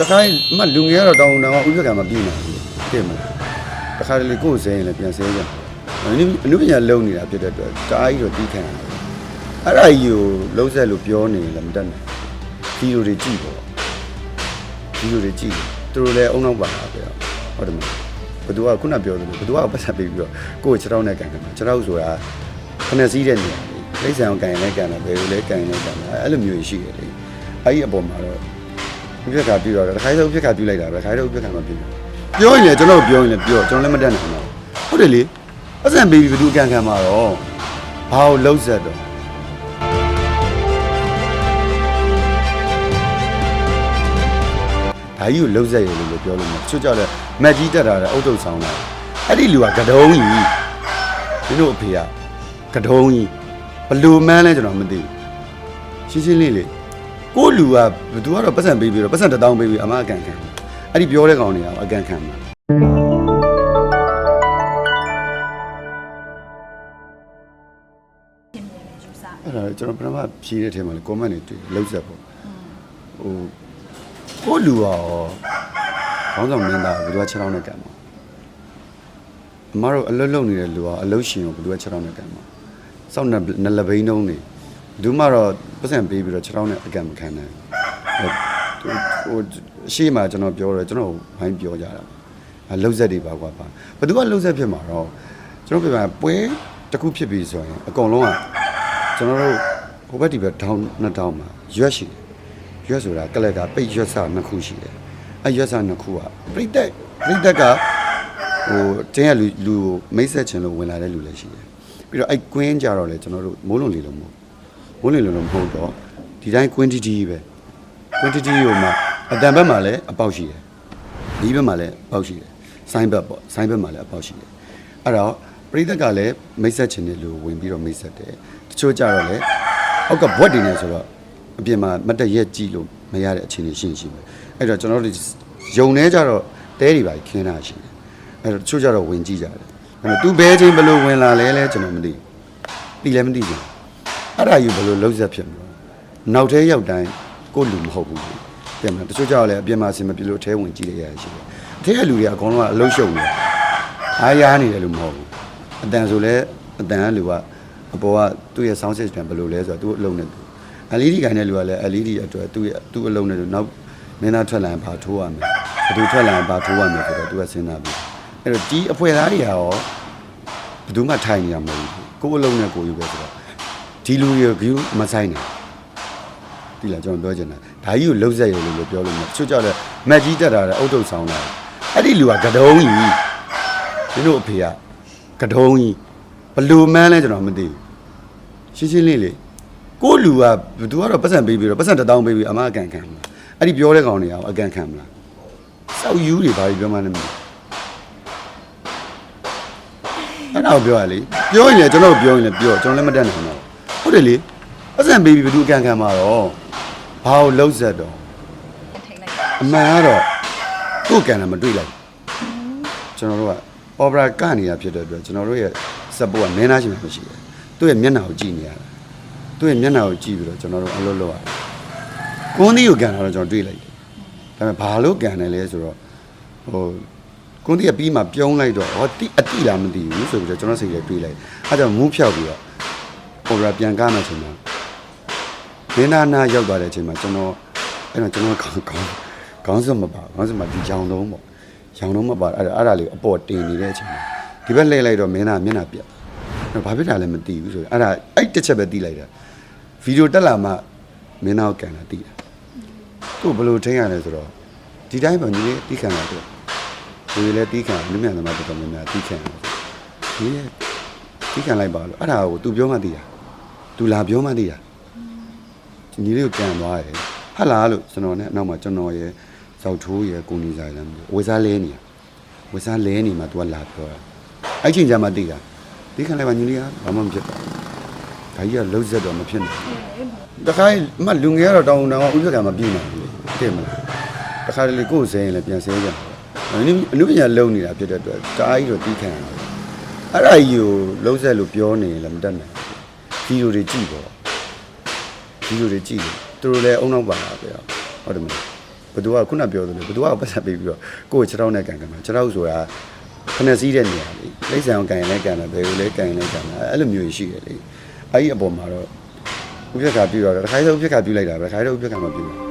တခါအမလူငယ်ကတော့တောင်းတောင်းဥပက္ခမပြေးနိုင်ဘူးတဲ့မလားတခါတလေကိုယ်စဲရင်လည်းပြန်စဲကြအနုအနုပညာလုံနေတာဖြစ်တဲ့အတွက်တအားကြီးတော့တီးခံရတယ်အဲ့ဒါကြီးကိုလုံးဆက်လို့ပြောနေရင်လည်းမတတ်နိုင်ဗီဒီယိုတွေကြည့်ပေါ့ဗီဒီယိုတွေကြည့်သူတို့လည်းအုံနောက်ပါတာပဲဟုတ်တယ်မလားဘသူကခုနပြောသလိုဘသူကပတ်သက်ပြီးပြီးတော့ကိုယ့်ကိုခြေထောက်နဲ့ကန်တယ်မှာခြေထောက်ဆိုတာခနဲ့စီးတဲ့နေရာလေလိမ့်ဆန်အောင်ကန်ရင်လည်းကန်တယ်ဘယ်လိုလဲကန်ရင်လည်းကန်တယ်အဲ့လိုမျိုးရှိတယ်လေအဲ့ဒီအပေါ်မှာတော့ဥ ပ္ပခါပြီးတော့တခါတည်းဥပ္ပခါပြီးလိုက်တာပဲခါတည်းဥပ္ပခါမပြီးဘူးပြောရင်လည်းကျွန်တော်ပြောရင်လည်းပြောကျွန်တော်လည်းမတတ်နိုင်တော့ဟုတ်တယ်လေအဆန်ဘေဘီဘယ်သူကန်ခံမှာတော့ဘာလို့လုံးဆက်တော့ဒါကြီးကိုလုံးဆက်ရလို့လည်းပြောလို့မရချို့ကြောက်တယ်မက်ကြီးတက်တာလည်းအုတ်တုတ်ဆောင်တာအဲ့ဒီလူကကတုံးကြီးဒီလိုအဖေကကတုံးကြီးဘလူမန်းလဲကျွန်တော်မသိဘူးရှင်းရှင်းလေးလေး ကိုလူကဘသူကတော့ပတ်စံပေးပြီးတော့ပတ်စံတစ်တောင်းပေးပြီးအမအကန်ခံတယ်အဲ့ဒီပြောတဲ့ကောင်တွေကအကန်ခံမှာပြင်ပြနေယူဆအဲ့ဒါကျွန်တော်ပထမဖြေတဲ့ထဲမှာလေ comment တွေတွေ့လောက်ဆက်ပေါ့ဟိုကိုလူရောခေါင်းဆောင်မင်းသားဘယ်သူက6တောင်းနဲ့ကန်မှာအမတို့အလွတ်လုံနေတဲ့လူကအလုတ်ရှင်ကိုဘယ်သူက6တောင်းနဲ့ကန်မှာစောက်နလဘိန်းတုံးနေဘယ် သူမှတော့ပတ်စံပေးပြီးတော့6တောင်းနဲ့အကန်မခံနိုင်ဘူးဟိုအရှိမှကျွန်တော်ပြောတော့ကျွန်တော်ဘိုင်းပြောကြတာအလှုပ်ဆက်တွေပါကွာပါဘယ်သူကလှုပ်ဆက်ဖြစ်မှာတော့ကျွန်တော်ပြောပြပွဲတစ်ခုဖြစ်ပြီဆိုရင်အကုန်လုံးကကျွန်တော်တို့ဟိုဘက်ဒီဘက်ဒေါင်းနှစ်ဒေါင်းမှာရွက်ရှိတယ်ရွက်ဆိုတာကလက်ကပိတ်ရွက်စာနှစ်ခုရှိတယ်အဲရွက်စာနှစ်ခုကပြိတက်ပြိတက်ကဟိုတင်းရလူလူကိုမိတ်ဆက်ချင်လို့ဝင်လာတဲ့လူလည်းရှိတယ်ပြီးတော့အဲကွင်းကြတော့လေကျွန်တော်တို့မိုးလုံးလေးလုံးမ ဟုတ်မိုးလုံးလေးလုံးမဟုတ်တော့ဒီတိုင်းကွင်းတီတီပဲကွင်းတီတီဟိုမှာအတန်ဘက်မှာလည်းအပေါက်ရှိတယ်ဒီဘက်မှာလည်းအပေါက်ရှိတယ်ဆိုင်းဘက်ပေါ့ဆိုင်းဘက်မှာလည်းအပေါက်ရှိတယ်အဲ့တော့ပရိသတ်ကလည်းမိတ်ဆက်ခြင်းနဲ့လို့ဝင်ပြီးတော့မိတ်ဆက်တယ်တချို့ကြတော့လည်းအောက်ကဘွက်တွေနေဆိုတော့အပြင်မှာမတ်တက်ရက်ကြည့်လို့မရတဲ့အခြေအနေရှိရှိပဲအဲ့တော့ကျွန်တော်တို့ယုံနေကြတော့တဲတွေပါခင်းတာရှိတယ်အဲ့တော့တချို့ကြတော့ဝင်ကြည့်ကြတယ်အဲ့တော့ तू ဘဲချင်းဘယ်လိုဝင်လာလဲလဲကျွန်တော်မသိဘူးသိလည်းမသိဘူး အဲ့ဒါယူဘယ်လိုလုံးဆက်ဖြစ်မလို့နောက်သေးရောက်တိုင်းကိုယ့်လူမဟုတ်ဘူးပြန်မလားတချို့ကြတော့လည်းအပြင်မှာအဆင်မပြေလို့အထဲဝင်ကြည့်ရရရှိတယ်အထဲကလူတွေကအကုန်လုံးကအလုံးရှုံနေတယ်အားရနေတယ်လို့မဟုတ်ဘူးအတန်ဆိုလဲအတန်ကလူကအပေါ်ကသူ့ရဲ့ sound system ဘယ်လိုလဲဆိုတော့သူ့အလုံးနဲ့သူ LED ခိုင်းတဲ့လူကလည်း LED အတွက်သူ့ရဲ့သူ့အလုံးနဲ့သူနောက်မင်းသားထွက်လာရင်ဘာထိုးရမလဲဘယ်သူထွက်လာရင်ဘာထိုးရမလဲဆိုတော့သူကစဉ်းစားပြီးအဲ့တော့ဒီအဖွဲသားတွေရောဘယ်သူမှထိုင်နေရမလို့ကိုယ်အလုံးနဲ့ကိုယ်ယူပဲဆိုတော့ ဒီလူတွေက view မဆိုင်နဲ့တိလာကျွန်တော်ပြောချင်တာဒါကြီးကိုလှုပ်ဆက်ရလို့လို့ပြောလို့မရချို့ကြောက်တယ်မက်ကြီးတက်တာလည်းအုတ်တုတ်ဆောင်တာအဲ့ဒီလူကကတုံးကြီးဒီလိုအဖေကကတုံးကြီးဘလူမန်းလဲကျွန်တော်မသိဘူးရှင်းရှင်းလေးလေးကိုလူကဘသူကတော့ပတ်စံပေးပြီးတော့ပတ်စံတစ်တောင်းပေးပြီးအမအကန်ခံမှာအဲ့ဒီပြောတဲ့ကောင်တွေကအကန်ခံမလားစောက်ယူတွေဘာကြီးပြောမှလည်းမသိအဲ့တော့ပြောရလေပြောရင်လည်းကျွန်တော်ပြောရင်လည်းပြောကျွန်တော်လည်းမတတ်နိုင်တော့ဟု တ်တယ်လေပတ်စံပေးပြီးဘသူအကန်ခံမှာတော့ဘာလို့လှုပ်ဆက်တော့ထိန်လိုက်အမှန်ကတော့ကိုယ်ကန်တာမတွေ့လိုက်ဘူးကျွန်တော်တို့က opera ကနေတာဖြစ်တဲ့အတွက်ကျွန်တော်တို့ရဲ့ support ကနည်းနာချင်းမရှိဘူးသူ့ရဲ့မျက်နှာကိုကြည့်နေရတာသူ့ရဲ့မျက်နှာကိုကြည့်ပြီးတော့ကျွန်တော်တို့အလုပ်လုပ်ရတယ်ကွန်းသီးကိုကန်တာတော့ကျွန်တော်တွေ့လိုက်တယ်ဒါပေမဲ့ဘာလို့ကန်တယ်လဲဆိုတော့ဟိုကွန်းသီးကပြီးမှပြုံးလိုက်တော့ဟောတိအတိလားမသိဘူးဆိုပြီးတော့ကျွန်တော်စိတ်ထဲတွေးလိုက်အဲဒါကြောင့်မူးဖြောက်ပြီးတော့ opera ပြန်ကားမှချိန်မှာမင်းနာနာရောက်သွားတဲ့အချိန်မှာကျွန်တော်အဲ့တော့ကျွန်တော်ခေါင်းခေါင်းခေါင်းစွပ်မပါခေါင်းစွပ်မဒီရောင်လုံးပေါ့ရောင်လုံးမပါအဲ့ဒါအဲ့ဒါလေးအပေါ်တင်နေတဲ့အချိန်မှာဒီဘက်လှည့်လိုက်တော့မင်းနာမျက်နှာပြတ်အဲ့ဘာဖြစ်တာလဲမသိဘူးဆိုတော့အဲ့ဒါအဲ့တစ်ချက်ပဲသိလိုက်တာဗီဒီယိုတက်လာမှမင်းနာကိုကန်တာသိတာသူ့ဘယ်လိုထိန်းရလဲဆိုတော့ဒီတိုင်းပဲညီလေးတီးခံလာတော့ဒီလည်းတီးခံနည်းမြန်သမားတော်တော်များများတီးခံတယ်ဒီရဲ့တီးခံလိုက်ပါလို့အဲ့ဒါကို तू ပြောမှသိတာ तू လာပြောမှသိတာညီလေးကိုကန်သွားတယ်ဟတ်လားလို့ကျွန်တော်နဲ့အနောက်မှာကျွန်တော်ရဲ့ဇောက်ထိုးရဲ့ကိုနေဆိုင်လမ်းဝေစားလဲနေဝေစားလဲနေမှာ तू ကလာပြောတာအဲ့ချိန်ကျမှသိတာဒီခံလိုက်ပါညီလေးကဘာမှမဖြစ်ပါဘူးဒါကြီးကလှုပ်ဆက်တော့မဖြစ်နိုင်ဘူးတခါအမလူငယ်ကတော့တောင်းတောင်းဥပ္ပကမပြေးနိုင်ဘူးတဲ့မလားတခါတလေကိုယ်စဲရင်လည်းပြန်စဲကြအနုအနုပညာလုံနေတာဖြစ်တဲ့အတွက်တအားကြီးတော့တီးခံရတယ်အဲ့ဒါကြီးကိုလှုပ်ဆက်လို့ပြောနေရင်လည်းမတတ်နိုင်ဘူး ဗီဒီယိုတွေကြည့်ပေါ့ဗီဒီယိုတွေကြည့်တယ်သူတို့လည်းအုံနောက်ပါတာပဲဟုတ်တယ်မလားဘဘသူကခုနပြောသလိုဘသူကပတ်သက်ပြီးပြီးတော့ကိုယ်ခြေထောက်နဲ့ကန်ကန်မှာခြေထောက်ဆိုတာခဏစည်းတဲ့နေရာလေလိမ့်ဆန်အောင်ကန်ရင်လည်းကန်တယ်ဘယ်လိုလဲကန်ရင်လည်းကန်တယ်အဲ့လိုမျိုးရှိတယ်လေအဲ့ဒီအပေါ်မှာတော့ဥပ္ပခါပြတော့တခါတည်းဥပ္ပခါပြလိုက်တာပဲတခါတည်းဥပ္ပခါမပြဘူး